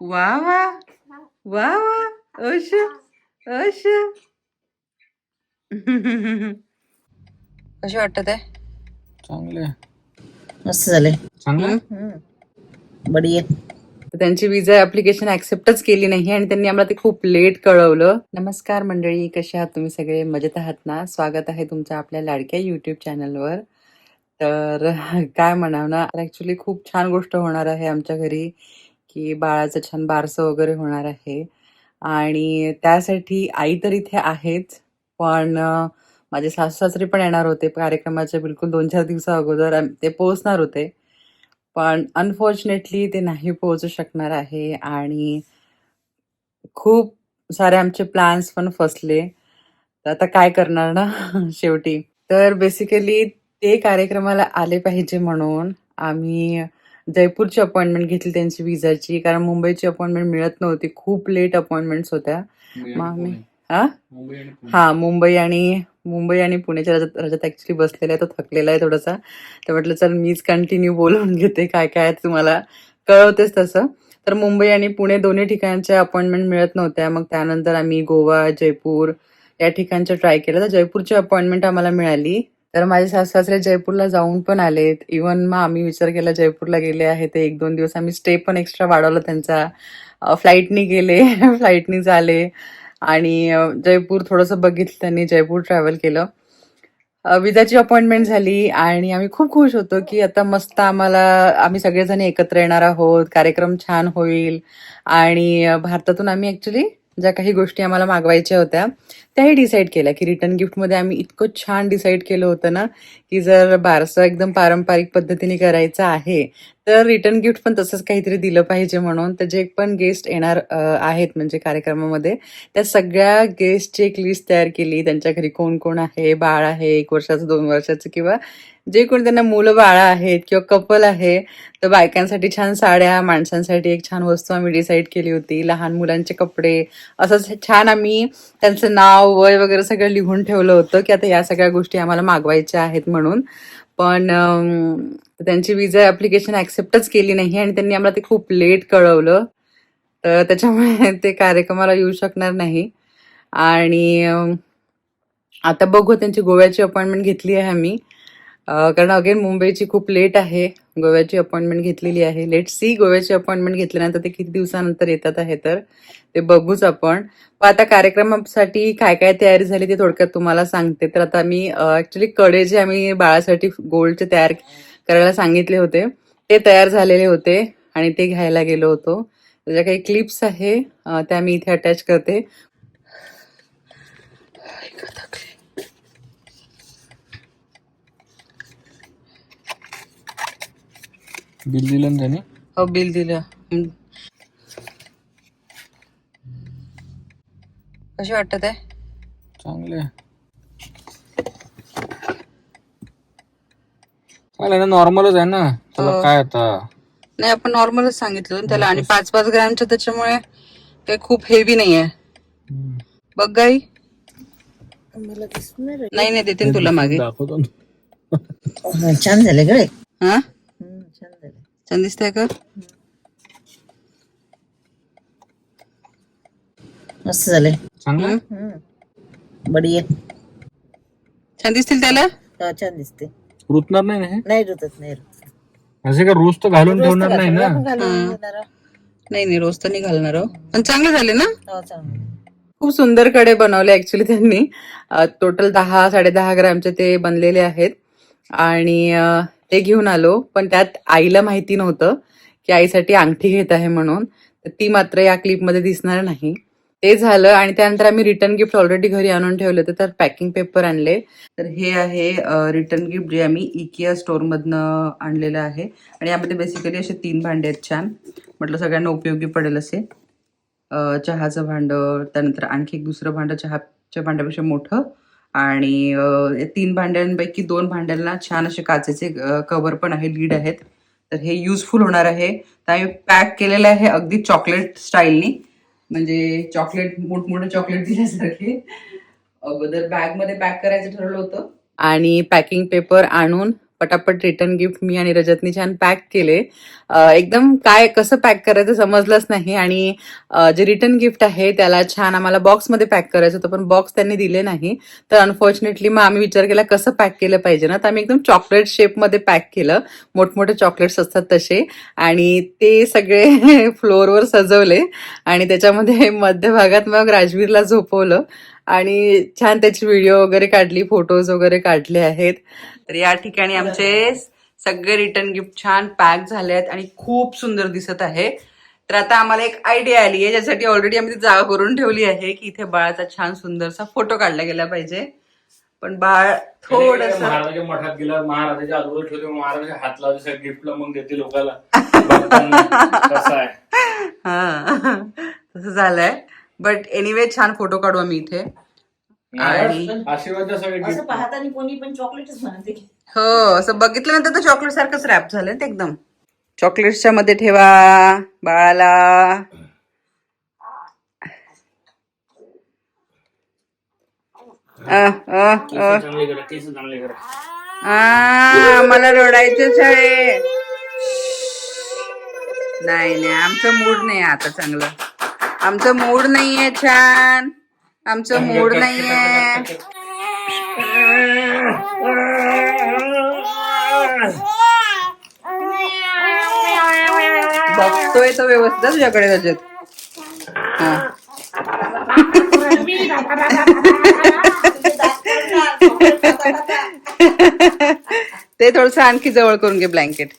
वा वा वा वा अश अश कशी वाटत आहे? चांगले मस्त झाले चांगले बढिया तर त्यांची विजा ऍप्लिकेशन ऍक्सेप्टच केली नाही आणि त्यांनी आम्हाला ते खूप लेट कळवलं. नमस्कार मंडळी कसे आहात तुम्ही सगळे? मजेत आहात ना? स्वागत आहे तुमचं आपल्या लाडक्या युट्यूब चॅनलवर तर काय म्हणावं ना? ऍक्च्युली खूप छान गोष्ट होणार आहे आमच्या घरी. की बाळाचं छान बारसं वगैरे होणार आहे. आणि त्यासाठी आई तर इथे आहेच पण माझे सासू सासरे पण येणार होते. कार्यक्रमाच्या बिलकुल दोन चार दिवसा अगोदर ते पोहोचणार होते. पण अनफॉर्च्युनेटली ते नाही पोहोचू शकणार आहे आणि खूप सारे आमचे प्लॅन्स पण फसले. तर आता काय करणार ना शेवटी. तर बेसिकली ते कार्यक्रमाला आले पाहिजे म्हणून आम्ही जयपूरची अपॉइंटमेंट घेतली त्यांची विजाची कारण मुंबईची अपॉइंटमेंट मिळत नव्हती. खूप लेट अपॉइंटमेंट्स होत्या. मग आम्ही हा मुंबई आणि पुणे. हा मुंबई आणि मुंबई आणि पुण्याच्या रजत रजत ऍक्च्युली बसलेला आहे तो थकलेला आहे थोडासा. तर म्हटलं चल मीच कंटिन्यू बोलवून घेते काय काय तुम्हाला कळवतेच तसं. तर मुंबई आणि पुणे दोन्ही ठिकाणच्या अपॉइंटमेंट मिळत नव्हत्या. मग त्यानंतर आम्ही गोवा जयपूर या ठिकाणच्या ट्राय केलं. तर जयपूरची अपॉइंटमेंट आम्हाला मिळाली. तर माझे सासरे जयपूरला जाऊन पण आलेत. इवन मग आम्ही विचार केला जयपूरला गेले आहे ते एक दोन दिवस. आम्ही स्टे पण एक्स्ट्रा वाढवला त्यांचा. फ्लाईटनी गेले फ्लाईटनी झाले. आणि जयपूर थोडंसं बघितलं त्यांनी जयपूर ट्रॅव्हल केलं. अ, विजाची अपॉइंटमेंट झाली आणि आम्ही खूप खुश होतो की आता मस्त आम्हाला आम्ही सगळेजण एकत्र येणार आहोत. कार्यक्रम छान होईल. आणि भारतातून आम्ही ऍक्च्युली ज्या काही गोष्टी आम्हाला मागवायच्या होत्या त्याही डिसाईड केल्या की रिटर्न गिफ्टमध्ये आम्ही इतकं छान डिसाईड केलं होतं ना की जर बारसं एकदम पारंपरिक पद्धतीने करायचं आहे तर रिटर्न गिफ्ट पण तसंच काहीतरी दिलं पाहिजे म्हणून. तर जे पण गेस्ट येणार आहेत म्हणजे कार्यक्रमामध्ये त्या सगळ्या गेस्टची एक लिस्ट तयार केली. त्यांच्या घरी कोण कोण आहे? बाळ आहे एक वर्षाचं दोन वर्षाचं किंवा जे कोण त्यांना मुलं बाळा आहेत किंवा कपल आहे तर बायकांसाठी छान साड्या माणसांसाठी एक छान वस्तू आम्ही डिसाईड केली होती. लहान मुलांचे कपडे असं छान आम्ही त्यांचं नाव वय वगैरे सगळं लिहून ठेवलं होतं की आता या सगळ्या गोष्टी आम्हाला मागवायच्या आहेत म्हणून. पण तर त्यांची विजा ऍप्लिकेशन ऍक्सेप्टच केली नाही आणि त्यांनी आम्हाला ते खूप लेट कळवलं. तर त्याच्यामुळे ते कार्यक्रमाला येऊ शकणार नाही. आणि आता बघू त्यांची गोव्याची अपॉइंटमेंट घेतली आहे आम्ही. कारण अगेन मुंबईची खूप लेट आहे. गोव्याची अपॉइंटमेंट घेतलेली आहे. लेट सी गोव्याची अपॉइंटमेंट घेतल्यानंतर ते किती दिवसानंतर येतात आहे तर. ते बघूच आपण. पण आता कार्यक्रमासाठी काय काय तयारी झाली ते थोडक्यात तुम्हाला सांगते. तर आता मी ऍक्च्युली कडे जे आम्ही बाळासाठी गोल्डचे तयार करायला सांगितले होते. ते तयार झालेले होते आणि ते घ्यायला गेलो होतो. त्याच्या काही क्लिप्स आहे त्या मी इथे अटॅच करते. बिल दिलं त्याने? हो बिल दिलं. कशी वाटत आहे? चांगले चालेल ना नॉर्मलच आहे ना. त्याला हो. काय आता? नाही आपण नॉर्मलच सांगितलं ना त्याला. आणि पाच पाच ग्रॅमचं त्याच्यामुळे काही खूप हेवी नाही आहे. बघ गाई. मला नाही. नाही नाही देते ना तुला मागे. दाखवतो ना. हा, छान झाले गळे हा? हम्म, छान झाले. छान दिसतंय का? मस्त झाले. चांगलं आहे? हम्म. बढिया. छान दिसतील त्याला? हा, छान दिसते. रुतणार नाही ना हे? नाही रुतत नाही रुतत. असे का रोज तर घालून रोज ठेवणार नाही ना? घालून घालून. देणार. नाही नाही रोज तर नाही घालणार हो पण चांगले झाले ना? हो, चांगलं. खूप सुंदरकडे बनवले ऍक्च्युली त्यांनी. टोटल दहा साडे दहा ग्रॅमचे ते बनलेले आहेत. आणि अ, ते घेऊन आलो. पण त्यात आईला माहिती नव्हतं की आईसाठी अंगठी घेत आहे म्हणून. तर ती मात्र या क्लिपमध्ये दिसणार नाही. ते झालं आणि त्यानंतर आम्ही रिटर्न गिफ्ट ऑलरेडी घरी आणून ठेवले होते तर पॅकिंग पेपर आणले. तर हे आहे रिटर्न गिफ्ट जे आम्ही इकिया स्टोअरमधनं आणलेलं आहे. आणि यामध्ये बेसिकली असे तीन भांडे आहेत छान. म्हटलं सगळ्यांना उपयोगी पडेल असे. चहाचं भांडं त्यानंतर आणखी एक दुसरं भांडं चहाच्या भांड्यापेक्षा मोठं. आणि तीन भांड्यांपैकी दोन भांड्यांना छान असे काचेचे कव्हर पण आहे लीड आहेत. तर हे युजफुल होणार आहे. तर आम्ही पॅक केलेलं आहे अगदी चॉकलेट स्टाईलनी म्हणजे चॉकलेट मोठमोठे चॉकलेट दिल्यासारखे. अगोदर बॅगमध्ये पॅक करायचं ठरवलं होतं. आणि पॅकिंग पेपर आणून पटापट रिटर्न गिफ्ट मी आणि रजतनी छान पॅक केले. एकदम काय कसं पॅक करायचं समजलंच नाही आणि जे रिटर्न गिफ्ट आहे त्याला छान आम्हाला बॉक्समध्ये पॅक करायचं होतं पण बॉक्स त्यांनी दिले नाही. तर अनफॉर्च्युनेटली मग आम्ही विचार केला कसं पॅक केलं पाहिजे ना? तर आम्ही एकदम चॉकलेट शेपमध्ये पॅक केलं. मोठमोठे चॉकलेट्स असतात तसे. आणि ते सगळे फ्लोअरवर सजवले. आणि त्याच्यामध्ये मध्यभागात मग राजवीरला झोपवलं. आणि छान त्याची व्हिडिओ वगैरे काढली फोटोज वगैरे काढले आहेत. तर या ठिकाणी आमचे सगळे रिटर्न गिफ्ट छान पॅक झाले आहेत आणि खूप सुंदर दिसत आहे. तर आता आम्हाला एक आयडिया आली आहे ज्यासाठी ऑलरेडी आम्ही ती जागा करून ठेवली आहे की इथे बाळाचा छान सुंदरसा फोटो काढला गेला पाहिजे. पण बाळ थोडस महाराजाच्या मठात गेला महाराजाच्या आजूबाजू ठेवले महाराजाच्या हात लावले गिफ्टला मग देते लोकांना हा तसं झालंय. बट एनिवे छान फोटो काढू आम्ही इथे. आणि आशीर्वाद द्या सगळे असं gift. पाहताना कोणी पण चॉकलेटच म्हणते हो असं बघितल्यानंतर तर चॉकलेट सारखंच रॅप झालं ते एकदम. चॉकलेट्सच्या मध्ये ठेवा बाळाला. अ, अ, अ. केस चांगले करा केस चांगले करा. आ, मला रडायचंच आहे. नाही नाही आमचं मूड नाही आता चांगलं. आमचं मूड नाहीये छान. आमचं मूड नाहीये. बघतोय तो व्यवस्थित तुझ्याकडे त्याच्यात. हा. ते थोडस आणखी जवळ करून घे ब्लँकेट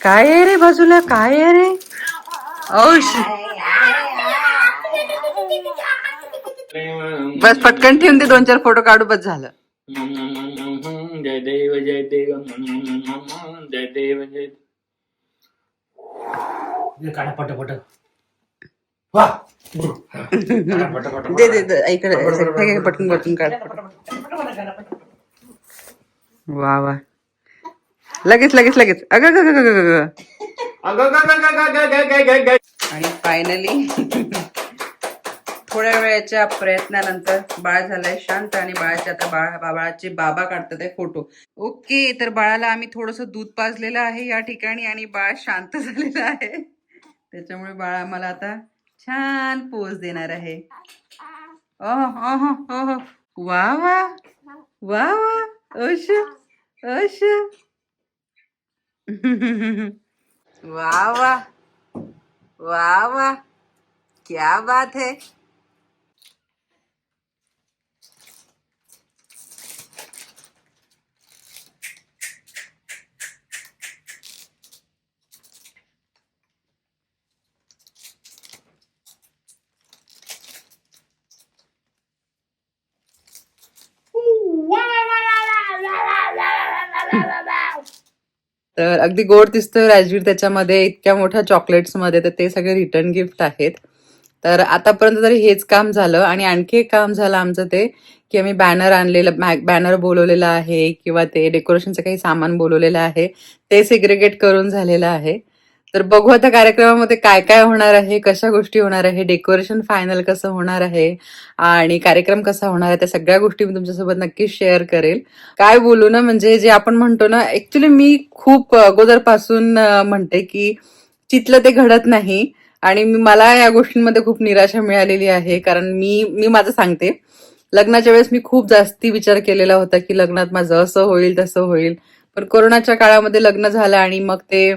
काय आहे रे बाजूला? काय आहे रे? बस पटकन ठेवून ते दोन चार फोटो काढू बस झालं. जय देव जय देव जय देव जय हे काढा पटापट. दे दे दे इकडे घे, पटकन पटकन काढ. वा वा. लगेच लगेच लगेच. अगं अगं, अगं, अगं, आणि फायनली थोड्या वेळाच्या प्रयत्नानंतर बाळ झालंय शांत आणि बाळाचे आता बाळ बाळाचे बाबा काढतात आहे फोटो ओके तर बाळाला आम्ही थोडस दूध पाजलेलं आहे या ठिकाणी आणि बाळ शांत झालेलं आहे. त्याच्यामुळे बाळ आम्हाला आता छान पोज देणार आहे. वा वा. वा वा. अश अश. वाह वाह वाह वाह क्या बात है। तर अगदी गोड दिसतोय राजवीर त्याच्यामध्ये इतक्या मोठ्या चॉकलेट्समध्ये तर ते सगळे रिटर्न गिफ्ट आहेत. तर आतापर्यंत तरी हेच काम झालं आणि आणखी एक काम झालं आमचं ते की आम्ही बॅनर आणलेलं बॅनर बोलवलेलं आहे किंवा ते डेकोरेशनचं काही सामान बोलवलेलं आहे ते सेग्रिगेट करून झालेलं आहे. तर बघू आता कार्यक्रमामध्ये काय काय होणार आहे कशा गोष्टी होणार आहे डेकोरेशन फायनल कसं होणार आहे आणि कार्यक्रम कसा होणार आहे त्या सगळ्या गोष्टी मी तुमच्यासोबत नक्कीच शेअर करेल. काय बोलू ना म्हणजे जे आपण म्हणतो ना ऍक्च्युली मी खूप अगोदरपासून म्हणते की चितलं ते घडत नाही आणि मला या गोष्टींमध्ये खूप निराशा मिळालेली आहे. कारण मी मी माझं सांगते लग्नाच्या वेळेस मी खूप जास्ती विचार केलेला होता की लग्नात माझं असं होईल तसं होईल. पण कोरोनाच्या काळामध्ये लग्न झालं आणि मग ते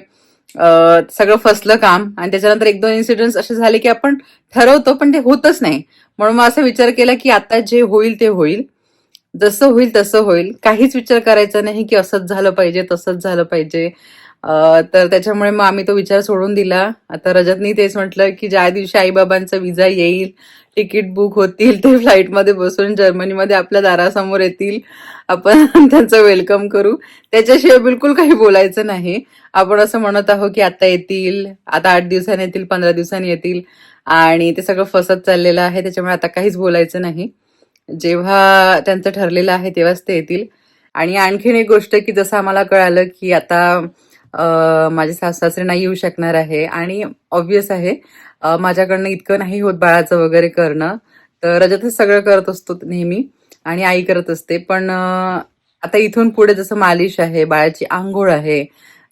सगळं फसलं काम आणि त्याच्यानंतर एक दोन इन्सिडेंट्स असे झाले की आपण ठरवतो पण ते होतच नाही. म्हणून मग असा विचार केला की आता जे होईल ते होईल. जसं होईल तसं होईल. काहीच विचार करायचा नाही की असंच झालं पाहिजे तसंच झालं पाहिजे. तर त्याच्यामुळे मग आम्ही तो विचार सोडून दिला. आता रजतनी तेच म्हटलं की ज्या दिवशी आईबाबांचा विजा येईल तिकीट बुक होतील ते फ्लाईटमध्ये बसून जर्मनीमध्ये आपल्या दारासमोर येतील आपण त्यांचं वेलकम करू. त्याच्याशिवाय बिलकुल काही बोलायचं नाही. आपण असं म्हणत आहोत की आता येतील आता आठ दिवसांनी येतील पंधरा दिवसांनी येतील आणि ते सगळं फसत चाललेलं आहे त्याच्यामुळे आता काहीच बोलायचं नाही. जेव्हा त्यांचं ठरलेलं आहे तेव्हाच ते येतील. आणि आणखीन एक गोष्ट की जसं आम्हाला कळालं की आता माझे सासरे नाही येऊ शकणार आहे आणि ऑब्विस आहे माझ्याकडनं इतकं नाही होत बाळाचं वगैरे करणं. तर रजतच सगळं करत असतो नेहमी आणि आई करत असते. पण आता इथून पुढे जसं मालिश आहे बाळाची आंघोळ आहे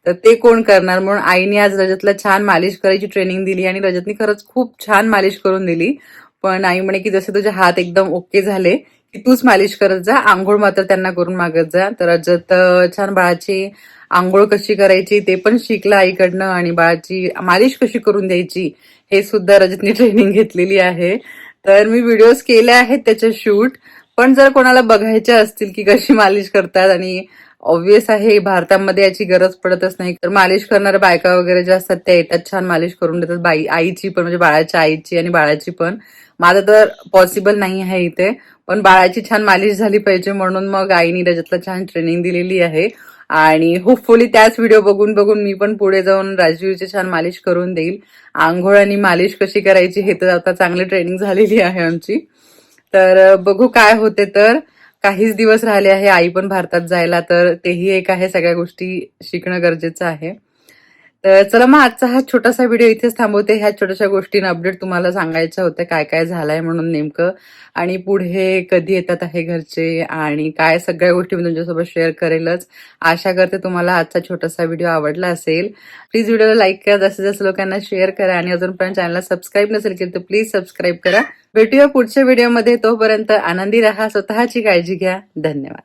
तर ते कोण करणार? म्हणून आईने आज रजतला छान मालिश करायची ट्रेनिंग दिली आणि रजतने खरंच खूप छान मालिश करून दिली. पण आई म्हणे की जसे तुझे हात एकदम ओके झाले की तूच मालिश करत जा. आंघोळ मात्र त्यांना करून मागत जा. तर रजत छान बाळाची आंघोळ कशी करायची ते पण शिकला आईकडनं आणि बाळाची मालिश कशी करून द्यायची हे सुद्धा रजतनी ट्रेनिंग घेतलेली आहे. तर मी व्हिडिओज केले आहेत त्याचे शूट पण जर कोणाला बघायचे असतील की कशी मालिश करतात आणि ऑब्विस आहे भारतामध्ये याची गरज पडतच नाही. तर मालिश करणाऱ्या बायका वगैरे ज्या असतात त्या येतात छान मालिश करून देतात. बाई आईची पण म्हणजे बाळाच्या आईची आणि बाळाची पण. माझं तर पॉसिबल नाही आहे इथे पण बाळाची छान मालिश झाली पाहिजे म्हणून मग आईने रजतला छान ट्रेनिंग दिलेली आहे. आणि होपफुली त्याच व्हिडिओ बघून बघून मी पण पुढे जाऊन राजवीरची छान मालिश करून देईल. आंघोळ आणि मालिश कशी करायची हे तर आता चांगली ट्रेनिंग झालेली आहे आमची. तर बघू काय होते तर. काहीच दिवस राहिले आहे आई पण भारतात जायला तर तेही एक आहे सगळ्या गोष्टी शिकणं गरजेचं आहे. तर चला मग आजचा हा छोटासा व्हिडिओ इथेच थांबवते. ह्या छोट्याशा गोष्टींना अपडेट तुम्हाला सांगायचं होतं काय काय झालंय म्हणून नेमकं. आणि पुढे कधी येतात आहे घरचे आणि काय सगळ्या गोष्टी मी तुमच्यासोबत शेअर करेलच. आशा करते तुम्हाला आजचा छोटासा व्हिडिओ आवडला असेल. प्लीज व्हिडिओला लाईक करा. जास्तीत जास्त लोकांना शेअर करा. आणि अजूनपर्यंत चॅनलला सबस्क्राईब नसेल केलं तर प्लीज सबस्क्राईब करा. भेटूया पुढच्या व्हिडिओमध्ये तोपर्यंत आनंदी राहा. स्वतःची काळजी घ्या. धन्यवाद.